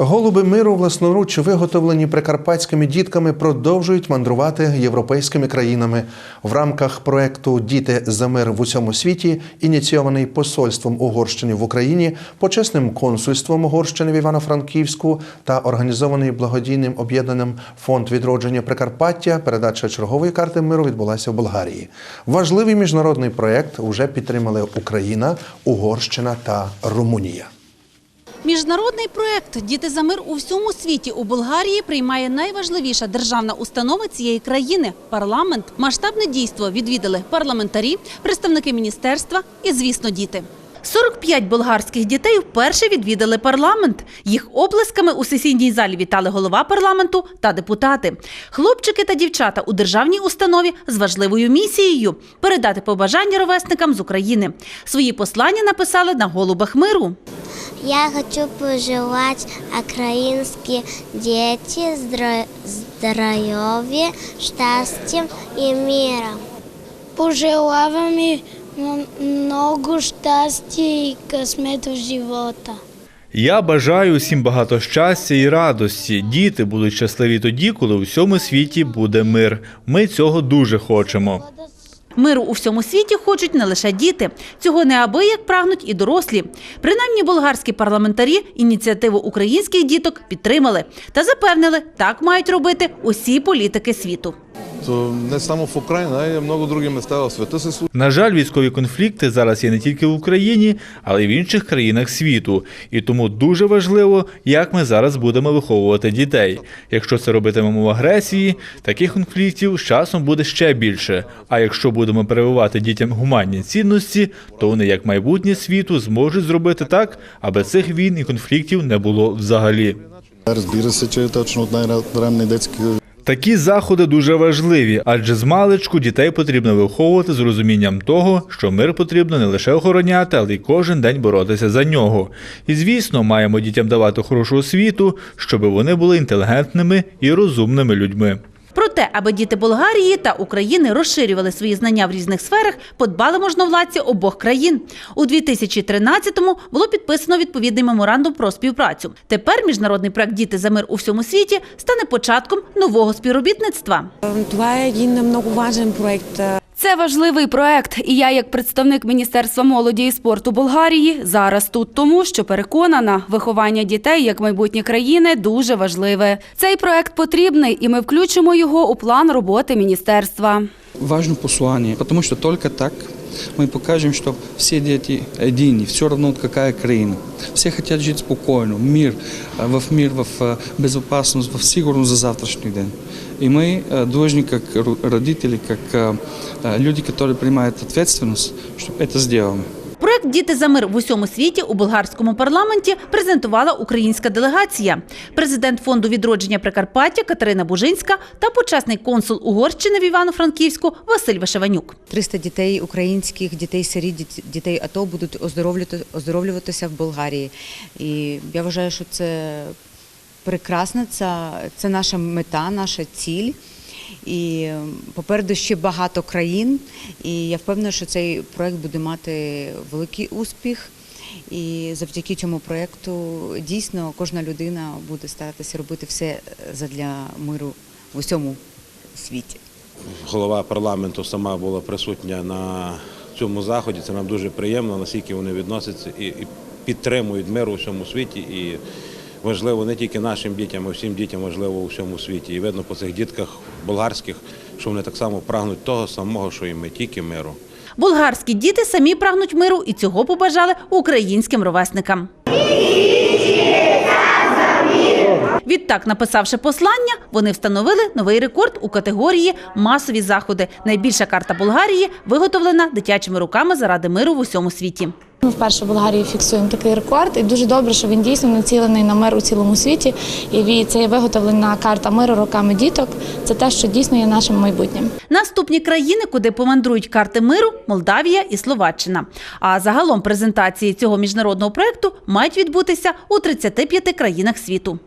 Голуби миру власноруч виготовлені прикарпатськими дітками продовжують мандрувати європейськими країнами в рамках проекту Діти за мир в усьому світі, ініційований посольством Угорщини в Україні, почесним консульством Угорщини в Івано-Франківську та організований благодійним об'єднаним фонд відродження Прикарпаття. Передача чергової карти миру відбулася в Болгарії. Важливий міжнародний проект уже підтримали Україна, Угорщина та Румунія. Міжнародний проект Діти за мир у всьому світі у Болгарії приймає найважливіша державна установа цієї країни парламент. Масштабне дійство відвідали парламентарі, представники міністерства і, звісно, діти. 45 болгарських дітей вперше відвідали парламент. Їх оплесками у сесійній залі вітали голова парламенту та депутати. Хлопчики та дівчата у державній установі з важливою місією передати побажання ровесникам з України. Свої послання написали на голубах миру. Я хочу пожелать украинские дети здра- здоровья, счастья и мира. Пожелавам и много щастя і късмет в живота. Я бажаю усім багато щастя і радості. Діти будуть щасливі тоді, коли у всьому світі буде мир. Ми цього дуже хочемо. Миру у всьому світі хочуть не лише діти. Цього неабияк прагнуть і дорослі. Принаймні болгарські парламентарі ініціативу українських діток підтримали та запевнили, так мають робити усі політики світу. То не само в Україні, а й много другі міста в се случва. На жаль, військові конфлікти зараз є не тільки в Україні, але й в інших країнах світу. І тому дуже важливо, як ми зараз будемо виховувати дітей. Якщо це робитимемо в агресії, таких конфліктів з часом буде ще більше. А якщо будемо прививати дітям гуманні цінності, то вони, як майбутнє світу, зможуть зробити так, аби цих війн і конфліктів не було взагалі. Разбира се, че точно от най-ранни детски Такі заходи дуже важливі, адже з маличку дітей потрібно виховувати з розумінням того, що мир потрібно не лише охороняти, але й кожен день боротися за нього. І звісно, маємо дітям давати хорошу освіту, щоб вони були інтелігентними і розумними людьми. Про те, аби діти Болгарії та України розширювали свої знання в різних сферах, подбали можновладці обох країн. У 2013-му було підписано відповідний меморандум про співпрацю. Тепер міжнародний проект Діти за мир у всьому світі стане початком нового співробітництва. Е един много важен проект. Це важливий проект, і я, як представник Міністерства молоді і спорту Болгарії, зараз тут тому, що переконана, виховання дітей як майбутнє країни дуже важливе. Цей проект потрібний, і ми включимо його у план роботи міністерства важно послание, потому что только так мы покажем, что все дети едины, все равно вот какая краина. Все хотят жить спокойно, мир, э, в мир, в э, безопасность, в сигурность за завтрашний день. И мы э, должны, как ру- родители, как э, э, люди, которые принимают ответственность, чтобы это сделали. Проект Діти за мир в усьому світі у болгарському парламенті презентувала українська делегація. Президент фонду відродження Прикарпаття Катерина Бужинська та почесний консул Угорщини в Івано-Франківську Василь Вишеванюк. 300 дітей українських, дітей сиріт, дітей АТО будуть оздоровлюватися в Болгарії. І я вважаю, що це прекрасно, це, це наша мета, наша ціль. І е, попереду ще багато країн. І я впевнена, що цей проект буде мати великий успіх. І завдяки цьому проекту дійсно кожна людина буде старатися робити все задля миру в усьому світі. голова парламенту сама була присутня на цьому заході. Це нам дуже приємно, наскільки вони відносяться і підтримують мир у всьому світі. І важливо не тільки нашим дітям, а всім дітям важливо у всьому світі. І видно по цих дітках болгарських, що вони так само прагнуть того самого, що і ми, тільки миру. Болгарські діти самі прагнуть миру і цього побажали українським ровесникам. Відтак, написавши послання, вони встановили новий рекорд у категорії масові заходи. Найбільша карта Болгарії виготовлена дитячими руками заради миру в усьому світі. Ми вперше в Болгарії фіксуємо такий рекорд, і дуже добре, що він дійсно націлений на мир у цілому світі. І це є виготовлена карта миру руками діток. Це те, що дійсно є нашим майбутнім. Наступні країни, куди помандрують карти миру Молдавія і Словаччина. А загалом презентації цього міжнародного проекту мають відбутися у 35 країнах світу.